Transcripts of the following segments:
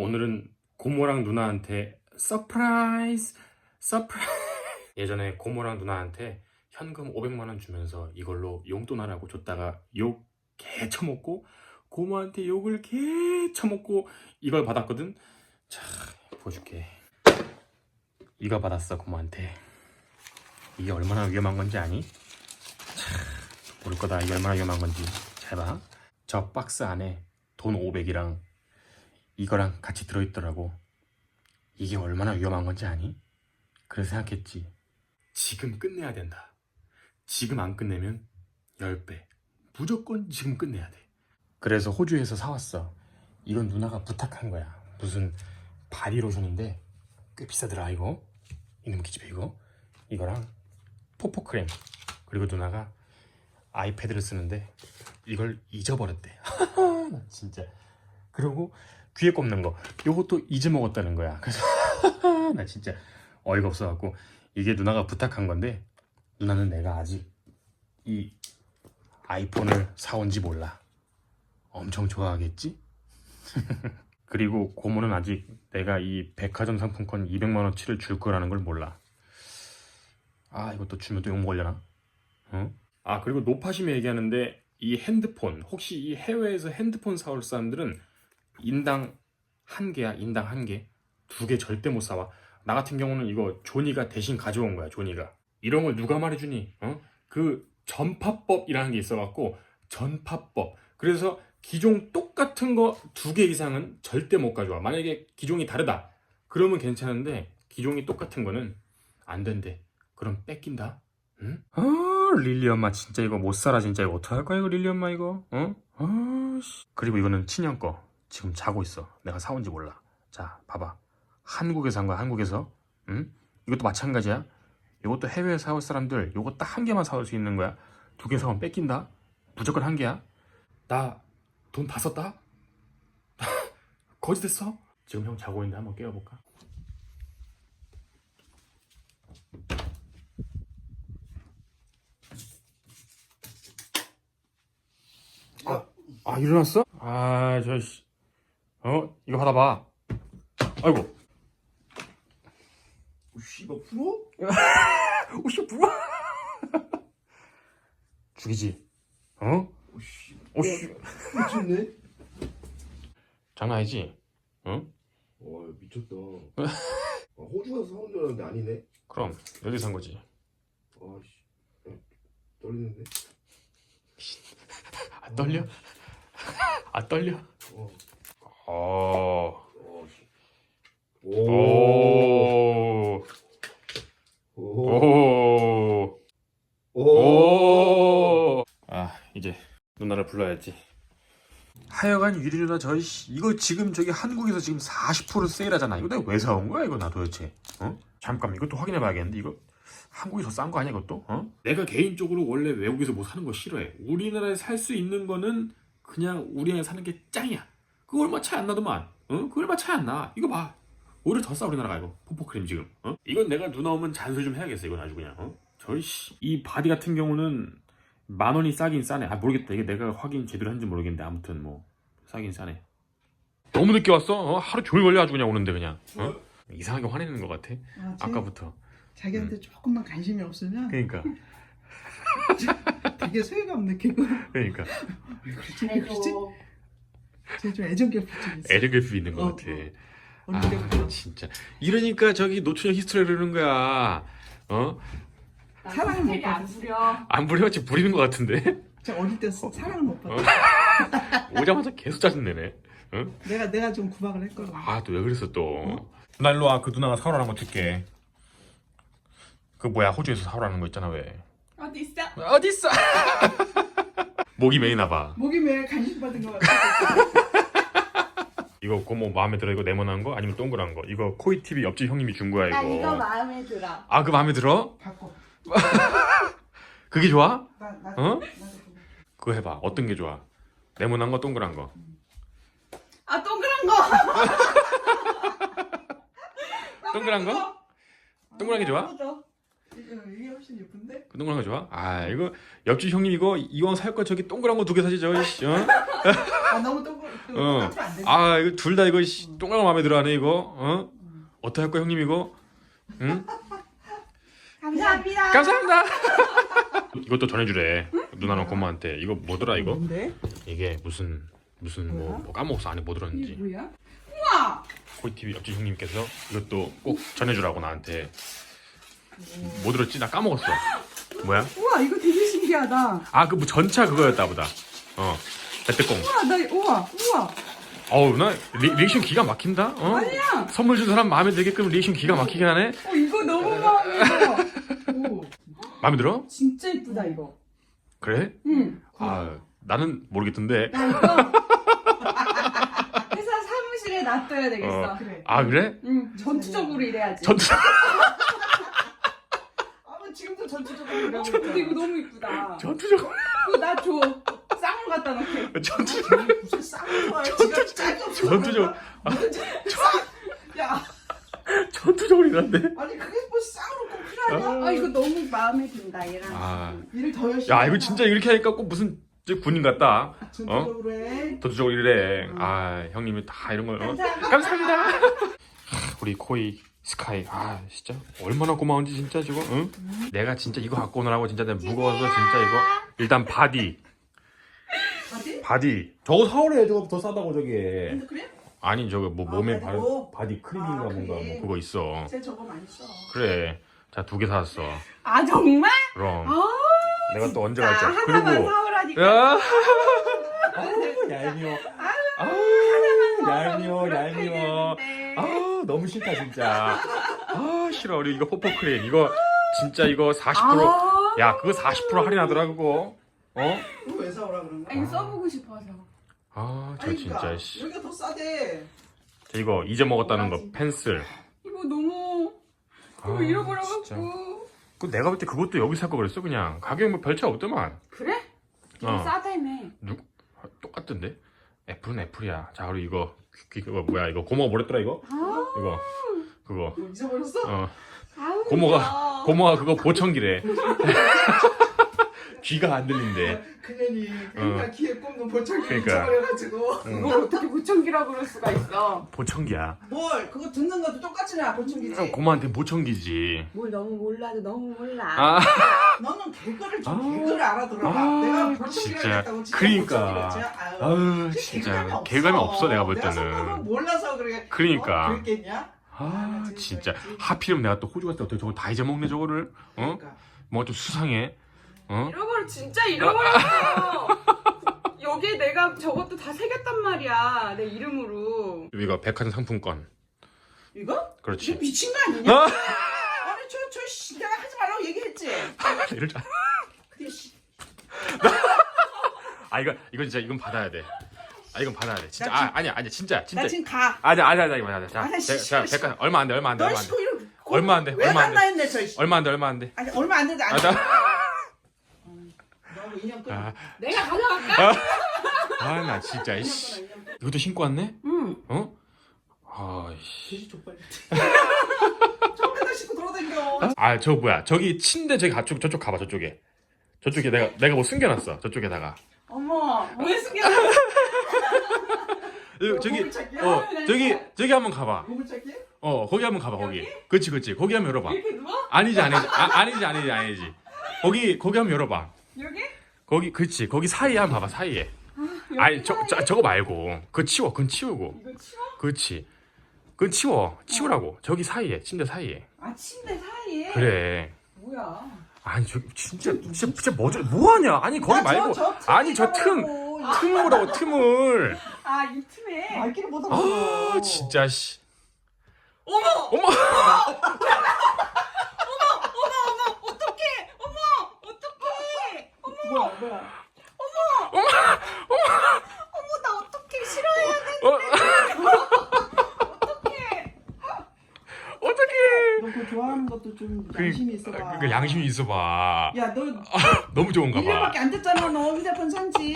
오늘은 고모랑 누나한테 서프라이즈 서프라이즈. 예전에 고모랑 누나한테 현금 500만 원 주면서 이걸로 용돈 하라고 줬다가 욕개 처먹고 고모한테 욕을 개 처먹고 이걸 받았거든. 자 보여줄게. 이거 받았어 고모한테. 이게 얼마나 위험한 건지 아니? 자, 모를 거다. 이게 얼마나 위험한 건지. 잘봐저 박스 안에 돈 500이랑 이거랑 같이 들어있더라고. 이게 얼마나 위험한 건지 아니? 그래서 생각했지. 지금 끝내야 된다. 지금 안 끝내면 10배. 무조건 지금 끝내야 돼. 그래서 호주에서 사왔어. 이건 누나가 부탁한 거야. 무슨 바디 로션인데 꽤 비싸더라 이거. 이놈 기집애 이거. 이거랑 포포 크림. 그리고 누나가 아이패드를 쓰는데 이걸 잊어버렸대. 나 진짜. 그리고 귀에 꼽는 거 요것도 잊어먹었다는 거야 그래서 나 진짜 어이가 없어갖고 이게 누나가 부탁한 건데 누나는 내가 아직 이 아이폰을 사온지 몰라 엄청 좋아하겠지? 그리고 고모는 아직 내가 이 백화점 상품권 200만원치를 줄 거라는 걸 몰라 아 이것도 주면 또 욕먹으려나? 어? 아 그리고 노파심에 얘기하는데 이 핸드폰 혹시 이 해외에서 핸드폰 사올 사람들은 인당 한 개야 인당 한 개 두 개 절대 못 사와. 나 같은 경우는 이거 조니가 대신 가져온 거야 조니가. 이런 걸 누가 말해주니? 어? 그 전파법이라는 게 있어갖고 전파법. 그래서 기종 똑같은 거 두 개 이상은 절대 못 가져와. 만약에 기종이 다르다. 그러면 괜찮은데 기종이 똑같은 거는 안 된대. 그럼 뺏긴다. 응? 아 릴리 엄마 진짜 이거 못 살아. 진짜 이거 어떡할 거야 이거 릴리 엄마 이거? 어? 아, 씨. 그리고 이거는 친형 거 지금 자고 있어 내가 사온지 몰라 자 봐봐 한국에서 한 거야 한국에서 응? 이것도 마찬가지야 이것도 해외에 사올 사람들 이거 딱 한 개만 사올 수 있는 거야 두 개 사오면 뺏긴다 무조건 한 개야 나 돈 다 썼다? 거짓했어? 지금 형 자고 있는데 한번 깨워볼까? 아, 아 일어났어? 아, 저, 씨. 어? 이거 받아봐. 아이고. 오, 씨발 풀어? 오씨, 뭐야? 죽이지. 어? 오, 씨. 오씨. 미쳤네. 장난 아니지? 어? 와 미쳤다. 아, 호주 가서 사온 줄 알았는데 아니네. 그럼, 여기 산 거지. 아 씨. 야, 떨리는데. 아, 떨려? 아, 떨려? 어. 어. 오. 오. 오. 아, 이제 누나를 불러야지. 하여간 유리 누나 씨, 이거 지금 저기 한국에서 지금 40% 세일하잖아. 이거 내가 왜 사온 거야 이거 나 도대체? 어? 잠깐 이것도 확인해 봐야겠는데 이거 한국이 더 싼 거 아니야 이것도? 어? 내가 개인적으로 원래 외국에서 뭐 사는 거 싫어해. 우리나라에 살 수 있는 거는 그냥 우리나라에 사는 게 짱이야. 그거 얼마 차이 안 나더만. 어? 그거 얼마 차이 안 나. 이거 봐. 오히려 더 싸 우리나라가 이거 포포크림 지금. 어? 이건 내가 누나 오면 잔소리 좀 해야겠어. 이건 아주 그냥. 어? 저희 씨. 이 바디 같은 경우는 만 원이 싸긴 싸네. 아 모르겠다. 이게 내가 확인 제대로 한지 모르겠는데 아무튼 뭐 싸긴 싸네. 너무 늦게 왔어. 어? 하루 종일 걸려 아주 그냥 오는데 그냥. 어? 이상하게 화내는 것 같아. 아, 제- 아까부터. 자기한테 음. 조금만 관심이 없으면 그러니까. 되게 소외감 느끼고 그러니까. 왜 그러지 왜 그러지? 제좀 애정결핍증 있어. 애정결핍 있는 것 어, 같아. 어릴 아 때부터 진짜. 이러니까 저기 노춘현 히스토리 그러는 거야. 어? 사랑을 못안 받았어. 부려. 안 부려? 지금 부리는 것 같은데? 저 어릴 때 사랑을 못 어? 받았어. 오자마자 계속 짜증내네. 내가 내가 좀 구박을 했거든. 아, 또 왜 그랬어, 또? 나 일로 와. 그 누나가 사오라는 거 줄게. 그 뭐야, 호주에서 사오라는 거 있잖아, 왜. 어디 있어? 어딨어? 목이 메이나 봐. 목이 왜 간식 받은 거 같아? 이거 고모 마음에 들어? 이거 네모난 거? 아니면 동그란 거? 이거 코이 TV 옆집 형님이 준 거야, 나 이거. 이거 마음에 들어. 아, 그 마음에 들어? 바꿔. 그게 좋아? 나, 나, 어? 나도 그거. 그거 해봐. 어떤 게 좋아? 네모난 거, 동그란 거? 아 동그란 거. 동그란 거? 동그란 게 좋아? 줘. 이거 이게 훨씬 예쁜데? 그 동그란 거 좋아? 아 이거 옆집 형님 이거 이왕 살 거 저기 동그란 거 두 개 사시죠. 씨, 어? 아 너무 동글 어. 똑같으면 안 돼. 아 이거 둘 다 이거 씨, 동그란 거 마음에 들어하네 이거. 어? 어떻게 할 거야 형님 이거? 응? 감사합니다. 감사합니다. 이것도 전해주래. 누나랑 고모한테 이거 뭐더라 이거? 뭔데? 이게 무슨 무슨 뭐? 뭐 까먹었어 안에 뭐 들었는지. 뭐야? 우와. 코이티비 옆집 형님께서 이것도 꼭 전해주라고 나한테. 뭐 들었지? 나 까먹었어. 뭐야? 우와 이거 되게 신기하다. 아 그 뭐 전차 그거였다 보다. 어. 배트공. 우와 나 우와 우와 어우 나 리, 리액션 기가 막힌다. 어? 아니야. 선물 준 사람 마음에 들게끔 리액션 기가 막히게 하네. 어 이거 너무 마음에 들어. 오 마음에 들어? 진짜 이쁘다 이거. 그래? 응. 아 나는 모르겠던데. 나 이거 회사 사무실에 놔둬야 되겠어. 어. 그래. 아 그래? 응. 전투적으로 일해야지. 전차. 전투적으로 근데 이거. 너무 이쁘다. 전투적. 그거 나 줘. 쌍으로 갖다 놓게. 전투. 무슨 쌍을 좋아해? 지가 짝이 없어. 전투적. 야 전투적으로 일한데. 아니 그게 뭐 쌍으로 꼭 필요하냐? 아 이거 너무 마음에 든다 얘랑. 아. 일을 더 열심히. 야 이거 해라. 진짜 이렇게 하니까 꼭 무슨 저 군인 같다. 전투적으로 해. 전투적으로 일해. 아 형님이 다 이런 걸. 어? 감사합니다. 감사합니다. 우리 코이 스카이 아 진짜 얼마나 고마운지 진짜 지금 응? 내가 진짜 이거 갖고 오느라고 진짜 내가 무거워서 진짜 이거 일단 바디 바디? 바디 저거 사오래 저거 더 싸다고 저게 근데 그래? 아니 저거 뭐 아, 몸에 바디 바른 뭐? 바디 크림인가 아, 뭔가. 뭐 그거 있어 쟤 저거 많이 써. 그래 자 두개 사왔어 아 정말? 그럼 아 내가 또 언제 나 갈지 하나만 그리고 사오라니까. 야 아우 얄미워 아우 얄미워 얄미워 되는데. 아 너무 싫다 진짜 아 싫어 우리 이거 뽀뽀크림 이거 진짜 이거 40% 아. 야 그거 40% 할인하더라 그거 어? 이거 왜 사오라 그런 아, 거야? 이거 써보고 싶어서. 아저 아니, 진짜 그러니까 씨 여기가 더 싸대. 저 이거 잊어 먹었다는 거 펜슬 이거 너무 이거 아, 잃어버려갖고. 그 내가 볼 때 그것도 여기 살 거 그랬어 그냥 가격 뭐 별차 없더만 그래? 이거 어. 싸다며. 아, 똑같던데 애플은 애플이야. 자 우리 이거 귀- 귀- 이거 뭐야? 이거 고모가 뭐랬더라 이거? 아, 이거 그거. 뭐 잊어버렸어? 어. 고모가. 고모가 그거 보청기래 귀가 안 들린대 그년이 그러니까 귀에 꼽는 볼창기 그러니까. 잊어버려가지고 응. 이걸 어떻게 무청기라고 그럴 수가 있어. 보청기야 뭘 그거 듣는 것도 똑같이나 볼창기지. 고모한테 보청기지 뭘 너무 몰라도 너무 몰라. 아 너는 개그를 좀 아. 개그를 알아들어봐. 아, 내가 진짜. 했다고 진짜 그러니까. 볼창기를 했지? 아유. 진짜 없어. 개감이 없어 내가 볼 때는 몰라서 그래. 그러니까. 어? 그랬겠냐? 아 진짜 진짜. 하필이면 내가 또 호주 갔을 때 어떻게 저걸 다 잊어먹네 저거를 어? 그러니까. 뭔가 좀 수상해 어? 잃어버려 진짜 잃어버렸어. 여기에 내가 저것도 다 새겼단 말이야 내 이름으로. 이거 백화점 상품권 이거? 너 그렇지 미친 거 아니냐? 아! 아니 저저 씨, 내가 하지 말라고 얘기했지. 이럴 줄 알- 그게 씨. 아 이거 이거 진짜 이건 받아야 돼 아 이건 받아야 돼 진짜 나 아 아니야 아니야 진짜 진짜 나 지금 가. 아니 아니 아니 아니 자 아니, 자, 씨, 자 씨. 백화점 얼마 안 돼 얼마 안돼 너 얼마 안돼 시고 이런 얼마 안 돼, 왜 얼마 안 만나 했네 저 씨. 얼마 안 돼 얼마 안 돼 아니 얼마 안. 아, 아니. 나, 너하고 끊어. 아, 내가 가져갈까? 아, 나 진짜 이씨 끊어. 인연 끊어. 이것도 신고 왔네 응. 어? 아이씨 돼지 족발. 저 맨날 씻고 돌아다녀. 아 저 뭐야 저기 침대 저기 가쪽 저쪽 가봐 저쪽에 저쪽에 내가 내가 뭐 숨겨놨어 저쪽에다가 어머 왜 숨겨? 여- 저기? 어 저기 저기 한번 가봐? 어 거기 한번 가봐 거기 그렇지 그렇지 거기 한번 열어봐 이렇게 누워? 아니지 아니지 아, 아니지 아니지 아니지 거기 거기 한번 열어봐 여기? 거기 그렇지 거기 사이에 한 번 봐봐 사이에. 여기 아니 저? 저 저거 말고. 그거 치워 그건 치우고. 이거 치워? 그렇지 그건 치워. 치우라고. 저기 사이에 침대 사이에. 아 침대 사이에? 그래. 뭐야? 아니 저 진짜 진짜 진짜 뭐죠 뭐하냐? 아니 거기 나 말고. 저- 저 아니 저 틈. 틈이라고. 틈으로라고 틈을. 아 이 틈에? 말귀를 못 아. 진짜 씨. 어머! 어머 어떡해! 어머! 어떡해! 뭐야 뭐야. 어머 나 어떡해 싫어해야 돼 어, 어떡해 어떡해 너 그거 좋아하는 것도 좀 그- 양심이 있어봐. 그 양심이 있어봐 야, 너 너무 좋은가 봐 1년밖에 안 됐잖아. 너 휴대폰 산지.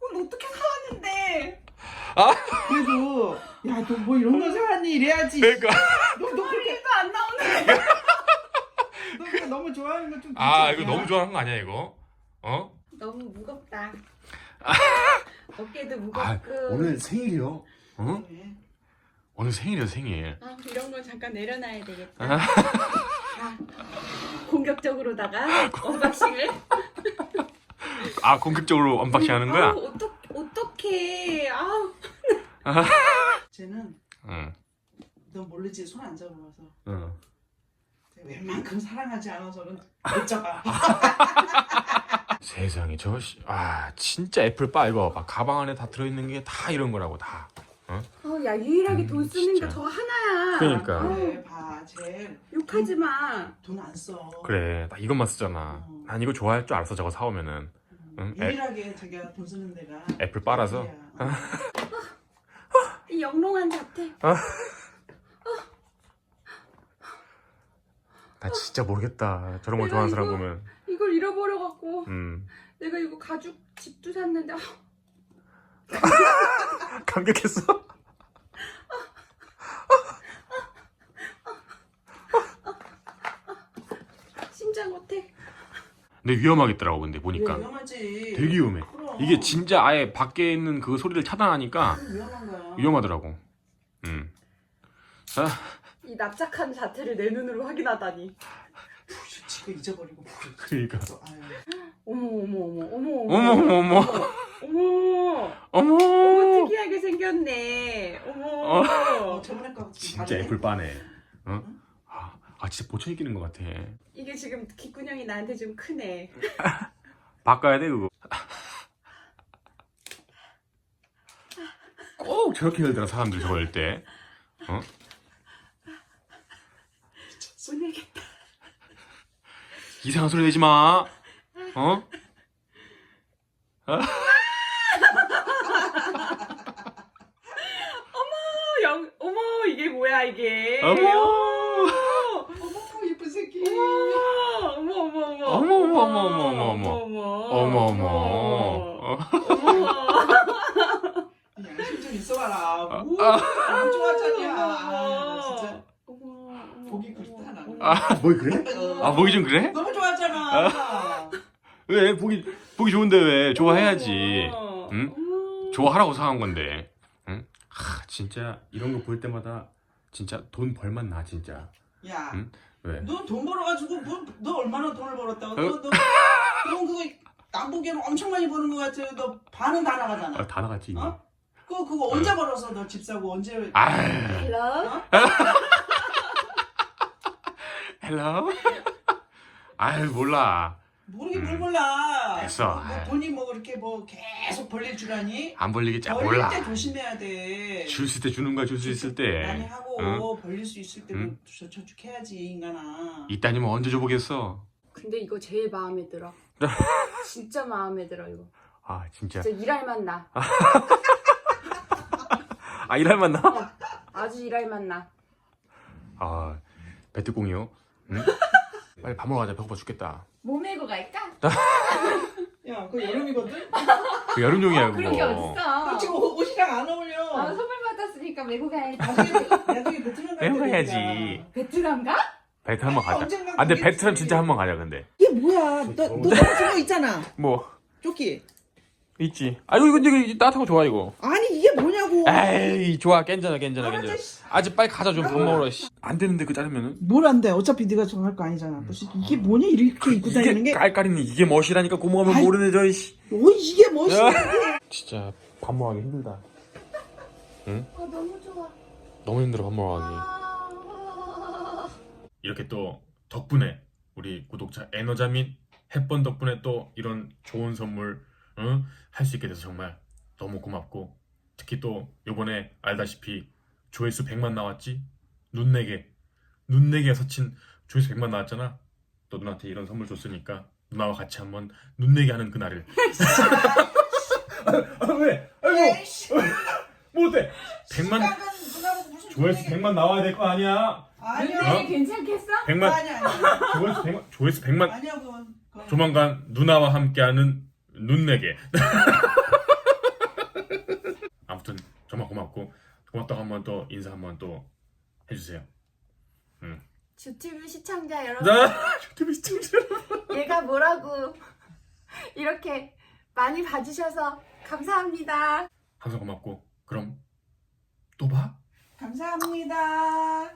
그걸 어떻게 사왔는데 그래도 야, 너 뭐 이런 거 사왔니? 이래야지. 그러니까 너, 너 그렇게 소리도 안 나오는데 너 그렇게 너 너무 좋아하는 거좀 아 이거 너무 좋아하는 거 아니야 이거? 어? 너무 무겁다. 어깨도 아 무겁고. 오늘 생일이요? 어? 네. 오늘 생일이야 생일. 아, 이런 건 잠깐 내려놔야 되겠다. 아. 자, 공격적으로다가 언박싱을. 아 공격적으로 언박싱 하는 거야? 아우, 어떡, 어떡해. 아우. 쟤는 응. 너 모르지 손 안 잡아봐서 응. 웬만큼 사랑하지 않아서는 못 잡아. 세상에 저 씨, 아 진짜 애플 바 이거 막 가방 안에 다 들어있는 게 다 이런 거라고 다. 어, 야, 유일하게 음, 돈 쓰는 진짜. 게저 하나야. 그러니까. 아우, 그래 봐, 쟤 욕하지 마. 돈 안 써. 그래 나 이것만 쓰잖아. 어. 난 이거 좋아할 줄 알았어 저거 사오면은 음, 응, 애- 유일하게 자기가 돈 쓰는 데가 애플 바라서. 애플이야. 어. 이 영롱한 자태. 나 진짜 모르겠다 저런 거 내가 좋아하는 사람 이거- 보면. 이걸 잃어버려갖고. 음 내가 이거 가죽 집도 샀는데. 아, 감격했어? 심장 어택. 근데 위험하겠더라고 근데 보니까 위험하지. 되게 위험해. 그럼. 이게 진짜 아예 밖에 있는 그 소리를 차단하니까 위험한 거야. 위험하더라고. 음. 자, 이 납작한 자태를 내 눈으로 확인하다니. 지가 잊어버리고. 그러니까. 아유. 어머 어머 어머 어머 어머 어머 어머 어머 어머. 어머 특이하게 생겼네. 어머. 어, 저번에 거 진짜 애플 바네. 어? 아, 아 진짜 보청이 끼는 것 같아. 이게 지금 귓구녕이 나한테 좀 크네. 바꿔야 돼 그거. 꼭 저렇게 열더라 사람들 저거 열 때. 어? 못 내겠다. 이상한 소리 내지 마. 어? 어머 영 어머 이게 뭐야 이게. 어머. 어머 예쁜 새끼. 어머 어머 어머 어머, 어머, 어머, 어머, 어머. 어머 어머 어머. 어머. 양심 좀 있어봐라. 아, 뭐 아. 안 좋아하잖냐. 어머. 진짜 어머, 어머, 보기 어머, 그렇다, 나는. 어머. 아, 뭐 그래? 아, 보기 좀 그래? 너무 좋아하잖아. 왜 보기 보기 좋은데 왜 좋아해야지. 어머. 응? 어머. 좋아하라고 사한 건데. 응? 하, 진짜 이런 거 볼 때마다 진짜 돈 벌만 나 진짜. 야, 응? 왜? 너 돈 벌어가지고 뭐, 너 얼마나 돈을 벌었다고? 어? 너, 너, 너 그거 남 보기에는 엄청 많이 버는 것 같아. 너 반은 다 나가잖아. 아, 다 나갔지 이미. 어? 그거 그거 언제 벌어서 너 집 사고 언제? 아, 헬로? 헬로. 아유 몰라. 모르게 음. 뭘 몰라. 됐어. 뭐 돈이 뭐 그렇게 뭐 계속 벌릴 줄 아니? 안 벌리겠지. 아, 벌릴 몰라. 때 조심해야 돼. 줄수때 주는 거야 줄 수 있을 많이 때. 하고 응? 벌릴 수 있을 때 응? 저 저축해야지 인간아. 이따니면 언제 줘보겠어. 근데 이거 제일 마음에 들어. 진짜 마음에 들어 이거. 아 진짜. 진짜 일할 맛 나. 아 일할 만나? 아주 일할 맛 나. 아 배트공이요. 응? 빨리 밥 먹으러 가자 배고파 죽겠다. 뭐 메고 갈까? 야, 그거 여름이거든. 그 여름용이야 그런 게 그거. 너 어딨어. 지금 옷- 옷이랑 안 어울려. 아, 선물 받았으니까 메고 가야지. 나중에 나중에 베트남 갈때 해야지. 되니까. 베트남 가? 베트 한번 가자. 언젠가 아 근데 가겠지. 베트남 진짜 한번 가자 근데. 이게 뭐야? 너, 너거 있잖아. 뭐 조끼. 있지. 아 이거 근데 이거 따뜻한 거 좋아 이거. 아니 이게 뭐냐고. 에이 좋아 괜찮아 괜찮아 괜찮아. 씨. 아직 빨리 가자 좀 밥 먹으러. 씨. 안 되는데 그 자르면은. 뭘 안 돼? 어차피 네가 정할 거 아니잖아. 뭐, 씨, 이게 뭐냐 이렇게 입고 다니는 게? 깔깔이는 이게 멋이라니까 고모하면 아이. 모르네 저 씨. 오 이게 멋이야. 진짜 밥 먹기 힘들다. 아, 너무 좋아. 너무 힘들어 밥 먹기. 아, 이렇게 또 덕분에 우리 구독자 에너자 및 햇번 덕분에 또 이런 좋은 선물 응? 할 수 있게 돼서 정말 너무 고맙고 특히 또 요번에 알다시피 조회수 100만 나왔지? 눈내게 눈내게 서친 조회수 100만 나왔잖아 또 누나한테 이런 선물 줬으니까 누나와 같이 한번 눈내게 하는 그날을 아, 아, 왜? 아이고 에이씨. 뭐 어때? 100만 시각은 누나보고 무슨 조회수 소리야. 100만 나와야 될 거 아니야 아니야. 어? 괜찮겠어? 100만 아니야 아니야. 조회수 100만 조회수 100만 아니야 그건. 그건. 조만간 누나와 함께하는 눈내게. 아무튼 정말 고맙고 고맙다고 한 번 또 인사 한 번 또 해주세요. 음 주튜브 시청자 여러분, 나 유튜브 시청자 얘가 뭐라고 이렇게 많이 봐주셔서 감사합니다. 항상 고맙고 그럼 또 봐. 감사합니다.